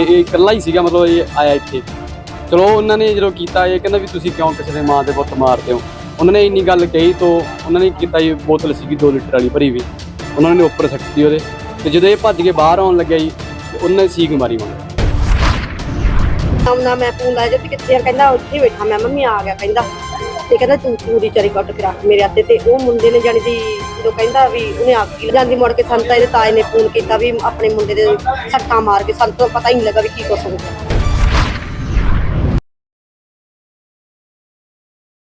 ਇਹ ਇਕੱਲਾ ਹੀ ਸੀਗਾ ਮਤਲਬ ਇਹ ਆਇਆ ਇੱਥੇ। ਚਲੋ ਉਹਨਾਂ ਨੇ ਜਦੋਂ ਕੀਤਾ ਇਹ ਕਹਿੰਦਾ ਵੀ ਤੁਸੀਂ ਕਿਉਂ ਕਿਸੇ ਦੇ ਮਾਂ ਦੇ ਪੁੱਤ ਮਾਰਦੇ ਹੋ? ਉਹਨਾਂ ਨੇ ਇੰਨੀ ਗੱਲ ਕਹੀ ਤੋਂ ਉਹਨਾਂ ਨੇ ਕੀਤਾ ਇਹ ਬੋਤਲ ਸੀਗੀ 2 ਲੀਟਰ ਵਾਲੀ ਭਰੀ ਵੀ ਉਹਨਾਂ ਨੇ ਉੱਪਰ ਸੱਟਤੀ ਉਹਦੇ ਤੇ ਜਦੋਂ ਇਹ ਭੱਜ ਕੇ ਬਾਹਰ ਆਉਣ ਲੱਗਿਆ ਜੀ, ਤੇ ਨੇ ਸੀਗ ਮਾਰੀ ਮੰਗ ਆਉਣਾ ਮੈਂ ਫੋਨ ਲਾਇਆ ਤੇ ਕਿੱਥੇ ਆ? ਕਹਿੰਦਾ ਉੱਥੇ ਹੀ ਬੈਠਾ ਮੈਂ, ਮੰਮੀ ਆ ਗਿਆ ਕਹਿੰਦਾ। ਤੇ ਕਹਿੰਦਾ ਤੂੰ ਪੂਰੀ ਚਰੀ ਕੱਟ ਕੇ ਰੱਖ ਮੇਰੇ ਹੱਥੇ ਤੇ। ਉਹ ਮੁੰਡੇ ਨੇ ਜਾਣੀ ਦੀ ਜਦੋਂ ਕਹਿੰਦਾ ਵੀ ਉਹਨੇ ਅੱਗ ਹੀ ਜਾਂਦੀ ਮੁੜ ਕੇ ਸੰਤਾ ਇਹਦੇ ਤਾਏ ਨੇ ਫੋਨ ਕੀਤਾ ਵੀ ਆਪਣੇ ਮੁੰਡੇ ਦੇ ਸੱਟਾਂ ਮਾਰ ਕੇ ਸਾਨੂੰ ਤਾਂ ਪਤਾ ਹੀ ਨਹੀਂ ਲੱਗਾ ਵੀ ਕੀ ਕੁਛ ਹੋ ਗਿਆ।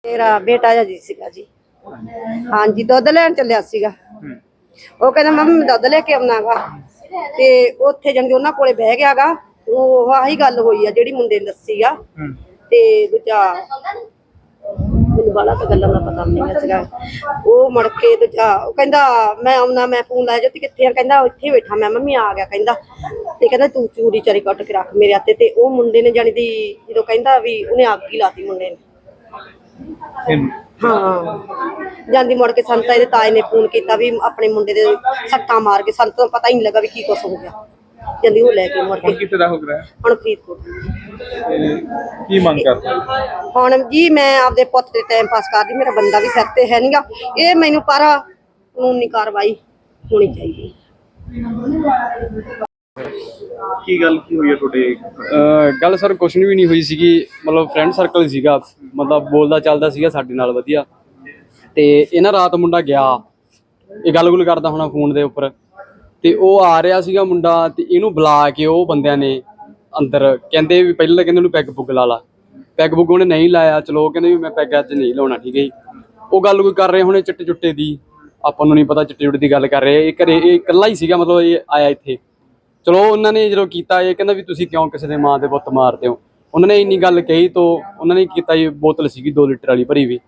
ਮੇਰਾ ਬੇਟਾ ਜੀ ਸੀਗਾ ਜੀ। ਹਾਂਜੀ ਦੁੱਧ ਲੈਣ ਚੱਲਿਆ ਸੀਗਾ। ਉਹ ਕਹਿੰਦਾ ਮੰਮੀ ਮੈਂ ਦੁੱਧ ਲੈ ਕੇ ਆਉਣਾਗਾ ਤੇ ਉੱਥੇ ਜਾਂਦੇ ਉਹਨਾਂ ਕੋਲੇ ਬਹਿ ਗਿਆਗਾ ਉਹ ਆਹੀ ਗੱਲ ਹੋਈ ਆ ਜਿਹੜੀ ਮੁੰਡੇ ਨੇ ਦੱਸੀ ਆ। ਤੇ ਦੂਜਾ ਮੈਨੂੰ ਬਾਲਾ ਤਾਂ ਗੱਲਾਂ ਦਾ ਪਤਾ ਨਹੀਂ ਸੀਗਾ। ਉਹ ਮੁੜ ਕੇ ਦੂਜਾ ਉਹ ਕਹਿੰਦਾ ਮੈਂ ਆਉਣਾ ਮੈਂ ਫੋਨ ਲਾਇਆ ਜੋਤੀ ਕਿੱਥੇ ਆ? ਕਹਿੰਦਾ ਇੱਥੇ ਬੈਠਾ। ਮੈਂ ਮੰਮੀ ਆ ਗਿਆ ਕਹਿੰਦਾ। ਤੇ ਕਹਿੰਦਾ ਤੂੰ ਚੂਰੀ ਚਾਰੀ ਕੱਟ ਕੇ ਰੱਖ ਮੇਰੇ ਹੱਥੇ ਤੇ। ਉਹ ਮੁੰਡੇ ਨੇ ਜਾਣੀ ਦੀ ਜਦੋਂ ਕਹਿੰਦਾ ਵੀ ਉਹਨੇ ਅੱਗ ਹੀ ਲਾਤੀ ਮੁੰਡੇ ਨੇ। ਹਾਂ। ਜਾਂਦੀ ਮੁੜ ਕੇ ਸੰਤਾ ਇਹਦੇ ਤਾਏ ਨੇ ਫੋਨ ਕੀਤਾ ਵੀ ਆਪਣੇ ਮੁੰਡੇ ਦੇ ਸੱਟਾਂ ਮਾਰ ਕੇ ਸਾਨੂੰ ਤਾਂ ਪਤਾ ਹੀ ਨਹੀਂ ਲੱਗਾ ਵੀ ਕੀ ਕੁਛ ਹੋ ਗਿਆ। ਜਾਂਦੀ ਉਹ ਲੈ ਕੇ ਮੁੜ ਹੁਣ ਕੇ ਕਿਤੇ ਦਾ ਹੋ ਗਿਆ? ਹੁਣ ਫਰੀਦਕੋਟ। ਕੀ ਮੰਗ ਕਰਦੇ? ਹੁਣ ਜੀ ਮੈਂ ਆਪਦੇ ਪੁੱਤ ਤੇ ਟਾਈਮ ਪਾਸ ਕਰਦੀ ਮੇਰਾ ਬੰਦਾ ਵੀ ਸਿਰ ਤੇ ਹੈ ਨਹੀਂਗਾ ਇਹ ਮੈਨੂੰ ਪਰ ਕਾਨੂੰਨੀ ਕਾਰਵਾਈ ਹੋਣੀ ਚਾਹੀਦੀ। ਕੀ ਗੱਲ ਕੀ ਹੋਈ ਹੈ ਤੁਹਾਡੇ? ਅਹ ਗੱਲ ਸਰ ਕੁਛ ਵੀ ਨਹੀਂ ਹੋਈ ਸੀਗੀ। ਮਤਲਬ ਫਰੈਂਡ ਸਰਕਲ ਸੀਗਾ। ਮਤਲਬ ਬੋਲਦਾ ਚੱਲਦਾ ਸੀਗਾ ਸਾਡੇ ਨਾਲ ਵਧੀਆ। ਤੇ ਇਹਨਾਂ ਰਾਤ ਮੁੰਡਾ ਗਿਆ। ਇਹ ਗੱਲ ਗੁੱਲ ਕਰਦਾ ਹੋਣਾ ਫੋਨ ਦੇ ਉੱਪਰ। ਤੇ ਉਹ ਆ ਰਿਹਾ ਸੀਗਾ ਮੁੰਡਾ ਤੇ ਇਹਨੂੰ ਬੁਲਾ ਕੇ ਉਹ ਬੰਦਿਆਂ ਨੇ ਅੰਦਰ ਕਹਿੰਦੇ ਵੀ ਪਹਿਲਾਂ ਤਾਂ ਕਹਿੰਦੇ ਉਹਨੂੰ ਪੈਗ ਪੁੱਗ ਲਾ ਲਾ। ਪੈਗ ਪੁੱਗ ਉਹਨੇ ਨਹੀਂ ਲਾਇਆ, ਚਲੋ ਉਹ ਕਹਿੰਦੇ ਵੀ ਮੈਂ ਪੈਗ ਅੱਜ ਨਹੀਂ ਲਾਉਣਾ, ਠੀਕ ਹੈ ਜੀ। ਉਹ ਗੱਲ ਕੋਈ ਕਰ ਰਹੇ ਹੁਣੇ ਚਿੱਟੇ ਚੁੱਟੇ ਦੀ? ਆਪਾਂ ਨੂੰ ਨਹੀਂ ਪਤਾ ਚਿੱਟੇ ਚੁੱਟੇ ਦੀ ਗੱਲ ਕਰ ਰਹੇ। ਇਹ ਘਰੇ ਇਹ ਇਕੱਲਾ ਹੀ ਸੀਗਾ, ਮਤਲਬ ਇਹ ਆਇਆ ਇੱਥੇ। ਚਲੋ ਉਹਨਾਂ ਨੇ ਜਦੋਂ ਕੀਤਾ, ਇਹ ਕਹਿੰਦਾ ਵੀ ਤੁਸੀਂ ਕਿਉਂ ਕਿਸੇ ਦੇ ਮਾਂ ਦੇ ਪੁੱਤ ਮਾਰਦੇ ਹੋ? ਉਹਨਾਂ ਨੇ ਇੰਨੀ ਗੱਲ ਕਹੀ ਤੋਂ ਉਹਨਾਂ ਨੇ ਕੀਤਾ ਇਹ ਬੋਤਲ ਸੀਗੀ 2 ਲੀਟਰ ਵਾਲੀ ਭਰੀ ਵੀ।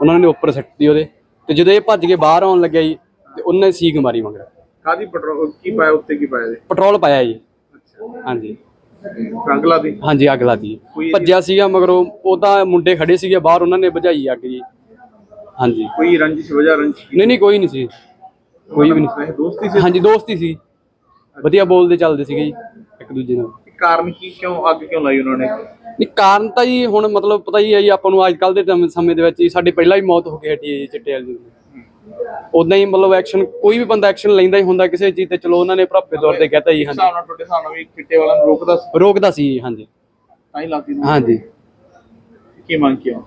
ਉਹਨਾਂ ਨੇ ਉੱਪਰ ਸੱਟਤੀ ਉਹਦੇ। ਤੇ ਜਦੋਂ ਇਹ ਭੱਜ ਕੇ ਬਾਹਰ ਆਉਣ ਲੱਗਿਆ ਜੀ, ਤੇ ਉਹਨੇ ਸੀਗ ਮਾਰੀ ਮੰਗਰਾ। ਕਾਦੀ ਪੈਟਰੋਲ ਕੀ ਪਾਇਆ ਉੱਤੇ ਕੀ ਪਾਇਆ ਜੀ? ਪੈਟਰੋਲ ਪਾਇਆ ਜੀ। ਹਾਂਜੀ। ਰੰਗਲਾ ਦੀ ਹਾਂਜੀ ਅੱਗ ਲਾਤੀ ਕੋਈ- ਭੱਜਿਆ ਸੀਗਾ ਮਗਰੋਂ ਉਹ ਤਾਂ ਮੁੰਡੇ ਖੜੇ ਸੀਗੇ ਬਾਹਰ ਉਹਨਾਂ ਨੇ ਬੁਝਾਈ ਅੱਗ ਜੀ। ਹਾਂਜੀ। ਕੋਈ ਰੰਜਿਸ਼ ਵਜ੍ਹਾ ਰੰਜਿਸ਼ ਨਹੀਂ ਨਹੀਂ ਕੋਈ ਨਹੀਂ ਸੀ। ਕੋਈ ਵੀ ਨਹੀਂ ਦੋਸਤੀ ਸੀ? ਹਾਂਜੀ ਦੋਸਤੀ ਸੀ। ਵਧੀਆ ਬੋਲਦੇ ਚੱਲਦੇ ਸੀਗੇ ਜੀ ਇੱਕ ਦੂਜੇ ਨਾਲ। ਕਾਰਨ ਕੀ ਕਿਉਂ ਅੱਗ ਕਿਉਂ ਲਾਈ ਉਹਨਾਂ ਨੇ? ਨਹੀਂ ਕਾਰਨ ਤਾਂ ਜੀ ਹੁਣ ਮਤਲਬ ਪਤਾ ਹੀ ਹੈ ਜੀ ਆਪਾਂ ਨੂੰ ਅੱਜ ਕੱਲ ਦੇ ਟਮ- ਸਮੇਂ ਦੇ ਵਿੱਚ ਹੀ ਸਾਡੇ ਪਹਿਲਾਂ ਹੀ ਮੌਤ ਹੋ ਕੇ ਹਟੀ ਹੈ ਜੀ ਚਿੱਟੇ ਵਾਲੀ। ਦੀ ਉਦਾਂ ਹੀ ਮਤਲਬ ਐਕਸ਼ਨ ਕੋਈ ਵੀ ਬੰਦਾ ਐਕਸ਼ਨ ਲੈਂਦਾ ਹੀ ਹੁੰਦਾ ਕਿਸੇ ਚੀਜ਼ ਤੇ ਚਲੋ ਉਹਨਾਂ ਨੇ ਭਰਾਪੇ ਤੌਰ ਤੇ ਕਹਤਾ ਜੀ ਹਾਂਜੀ। ਹਿਸਾਬ ਨਾਲ ਤੁਹਾਡੇ ਹਿਸਾਬ ਨਾਲ ਵੀ ਚਿੱਟੇ ਵਾਲਾ ਨੂੰ ਰੋਕਦਾ ਸੀ, ਰੋਕਦਾ ਸੀ ਜੀ, ਹਾਂਜੀ। ਤਾਂ ਹੀ ਲਾਤੀ ਨੂੰ ਹਾਂਜੀ। ਕੀ ਮੰਗ ਕਿਉਂ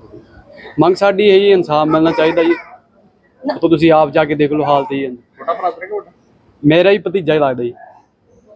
ਮੰਗ ਸਾਡੀ ਇਹ ਹੀ ਇਨਸਾਫ ਮਿਲਣਾ ਚਾਹੀਦਾ ਜੀ। ਉਹ ਤੋਂ ਤੁਸੀਂ ਆਪ ਜਾ ਕੇ ਦੇਖ ਲਓ ਹਾਲਤ ਹੀ ਹੈ ਛੋਟਾ ਭਰਾ ਤੇਰੇ ਕੋਲ? ਮੇਰਾ ਹੀ ਭਤੀਜਾ ਹੀ ਲੱਗਦਾ ਜੀ।